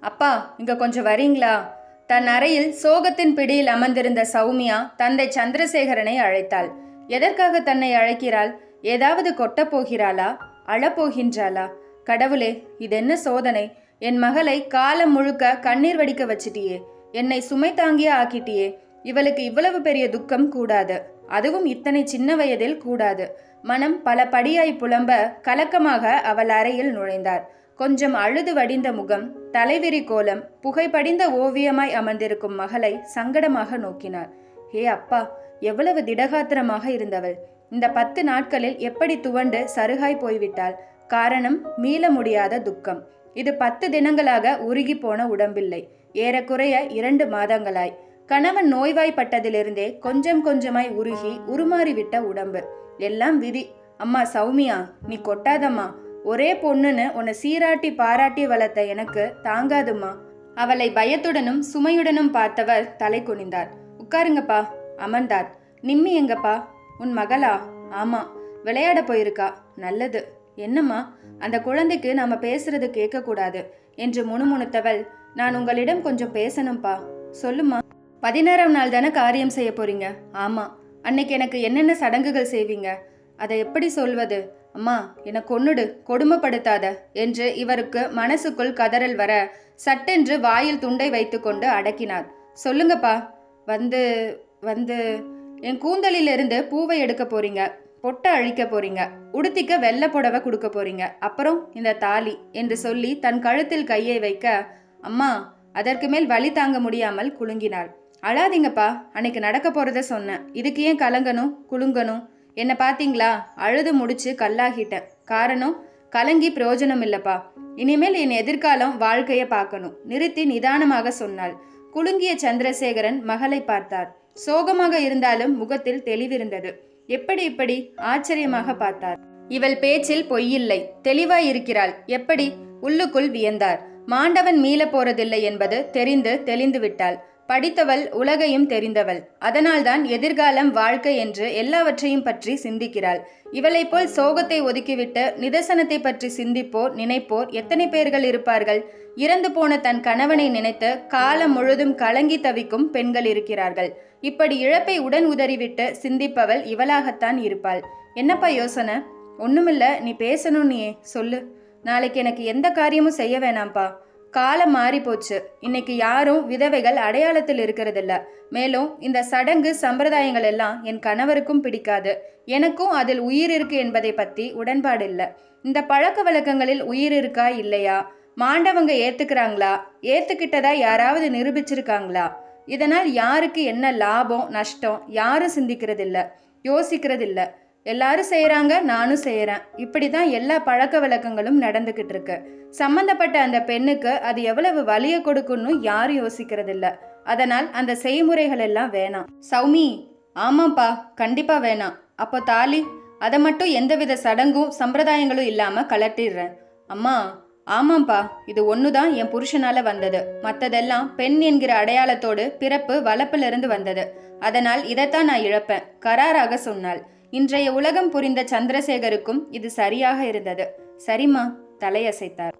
அப்பா இங்க கொஞ்சம் வரீங்களா? தன் அறையில் சோகத்தின் பிடியில் அமர்ந்திருந்த சௌமியா தந்தை சந்திரசேகரனை அழைத்தாள். எதற்காக தன்னை அழைக்கிறாள்? ஏதாவது கொட்டப் போகிறாளா? அழப்போகின்றாளா கடவுளே இதென்ன சோதனை? என் மகளை காலம் முழுக்க கண்ணீர் வடிக்க வச்சிட்டியே. என்னை சுமை தாங்கிய ஆக்கிட்டியே. இவளுக்கு இவ்வளவு பெரிய துக்கம் கூடாது. அதுவும் இத்தனை சின்ன வயதில் கூடாது. மனம் பல படியாய் புலம்ப கலக்கமாக அவள் அறையில் நுழைந்தார். கொஞ்சம் அழுது வடிந்த முகம் தலைவிரி கோலம் புகைப்படிந்த ஓவியமாய் அமர்ந்திருக்கும் மகளை சங்கடமாக நோக்கினார். ஏ அப்பா எவ்வளவு திடகாத்திரமாக இருந்தவள். இந்த பத்து நாட்களில் எப்படி துவண்டு சருகாய் போய்விட்டாள். காரணம் மீள முடியாத துக்கம். இது பத்து தினங்களாக உருகி போன உடம்பில்லை. ஏறக்குறைய இரண்டு மாதங்களாய். கணவன் நோய்வாய்ப்பட்டதிலிருந்தே கொஞ்சம் கொஞ்சமாய் உருகி உருமாறிவிட்ட உடம்பு. எல்லாம் விதி. அம்மா சௌமியா நீ கொட்டாதம்மா. ஒரே பொண்ணுன்னு உன்னை சீராட்டி பாராட்டி வளர்த்த எனக்கு தாங்காதும்மா. அவளை பயத்துடனும் சுமையுடனும் பார்த்தவர் தலை குனிந்தார். உட்காருங்கப்பா அமர்ந்தார். நிம்மி எங்கப்பா? உன் மகளா? ஆமா. விளையாட போயிருக்கா. நல்லது. என்னம்மா? அந்த குழந்தைக்கு நாம பேசுறது கேட்கக்கூடாது என்று முணுமுணுத்தவள் நான் உங்களிடம் கொஞ்சம் பேசணும்ப்பா சொல்லுமா பதினாறாம் நாள் தானே காரியம் செய்ய போறீங்க? ஆமா. அன்னைக்கு எனக்கு என்னென்ன சடங்குகள் செய்வீங்க? அதை எப்படி சொல்வது? அம்மா என்னை கொன்னுடு கொடுமைப்படுத்தாத என்று இவருக்கு மனசுக்குள் கதறல் வர சட்டென்று வாயில் துண்டை வைத்துக்கொண்டு அடக்கினார். சொல்லுங்கப்பா வந்து வந்து என் கூந்தலிலிருந்து பூவை எடுக்க போறீங்க பொட்டை அழிக்க போறீங்க உடுத்திக்க வெள்ளை புடவை கொடுக்க போறீங்க அப்புறம் இந்த தாலி என்று சொல்லி தன் கழுத்தில் கையை வைக்க அம்மா அதற்கு மேல் வழி தாங்க முடியாமல் குலுங்கினாள். அழாதீங்கப்பா அன்னைக்கு நடக்க போறத சொன்னேன் இதுக்கு ஏன் கலங்கணும் குலுங்கணும்? என்னை பார்த்தீங்களா? அழுது முடிச்சு கல்லாகிட்டேன். காரணம் கலங்கி பிரயோஜனம் இல்லப்பா. இனிமேல் என் எதிர்காலம் வாழ்க்கையை பார்க்கணும். நிறுத்தி நிதானமாக சொன்னாள். குலுங்கிய சந்திரசேகரன் மகளை பார்த்தார். சோகமாக இருந்தாலும் முகத்தில் தெளிவிருந்தது. எப்படி இப்படி? ஆச்சரியமாக பார்த்தார். இவள் பேச்சில் பொய்யில்லை. தெளிவாய் இருக்கிறாள். எப்படி? உள்ளுக்குள் வியந்தார். மாண்டவன் மீள போறதில்லை என்பது தெரிந்து தெளிந்து விட்டாள். படித்தவள் உலகையும் தெரிந்தவள். அதனால்தான் எதிர்காலம் வாழ்க்கை என்று எல்லாவற்றையும் பற்றி சிந்திக்கிறாள். இவளைப் போல் சோகத்தை ஒதுக்கிவிட்டு நிதர்சனத்தை பற்றி சிந்திப்போர் நினைப்போர் எத்தனை பேர்கள் இருப்பார்கள்? இறந்து போன தன் கணவனை நினைத்து காலம் முழுதும் கலங்கி தவிக்கும் பெண்கள் இருக்கிறார்கள். இப்படி இழப்பை உடன் உதறிவிட்டு சிந்திப்பவள் இவளாகத்தான் இருப்பாள். என்னப்பா யோசனை? ஒண்ணுமில்ல நீ பேசணும் நீ சொல்லு. நாளைக்கு எனக்கு எந்த காரியமும் செய்ய வேணாம்ப்பா. காலம் மாறி போச்சு இன்னைக்கு யாரும் விதவைகள் அடையாளத்தில் இருக்கிறதில்ல. மேலும் இந்த சடங்கு சம்பிரதாயங்கள் எல்லாம் என் கணவருக்கும் பிடிக்காது. எனக்கும் அதில் உயிர் இருக்கு என்பதை பற்றி உடன்பாடு இல்லை. இந்த பழக்க வழக்கங்களில் உயிர் இருக்கா இல்லையா? மாண்டவங்க ஏத்துக்கிறாங்களா? ஏத்துக்கிட்டதா யாராவது நிரூபிச்சிருக்காங்களா? இதனால் யாருக்கு என்ன லாபம் நஷ்டம் யாரும் சிந்திக்கிறதில்ல யோசிக்கிறதில்ல. எல்லாரும் செய்கிறாங்க நானும் செய்கிறேன் இப்படி தான் எல்லா பழக்க வழக்கங்களும் நடந்துக்கிட்டு இருக்கு. சம்மந்தப்பட்ட அந்த பெண்ணுக்கு அது எவ்வளவு வலியை கொடுக்குன்னு யாரும் யோசிக்கிறதில்ல. அதனால் அந்த செய்முறைகள் எல்லாம் வேணாம். சௌமி ஆமாப்பா கண்டிப்பாக வேணாம். அப்போ தாலி அதை மட்டும் எந்தவித சடங்கும் சம்பிரதாயங்களும் இல்லாமல் கலட்டிடுறேன். அம்மா ஆமாம்ப்பா இது ஒன்று தான் என் புருஷனால் வந்தது. மற்றதெல்லாம் பெண் என்கிற அடையாளத்தோடு பிறப்பு வளப்பிலிருந்து வந்தது. அதனால் இதைத்தான் நான் இழப்பேன் கராராக சொன்னாள். இன்றைய உலகம் புரிந்த சந்திரசேகருக்கும் இது சரியாக இருந்தது. சரிம்மா தலையசைத்தார்.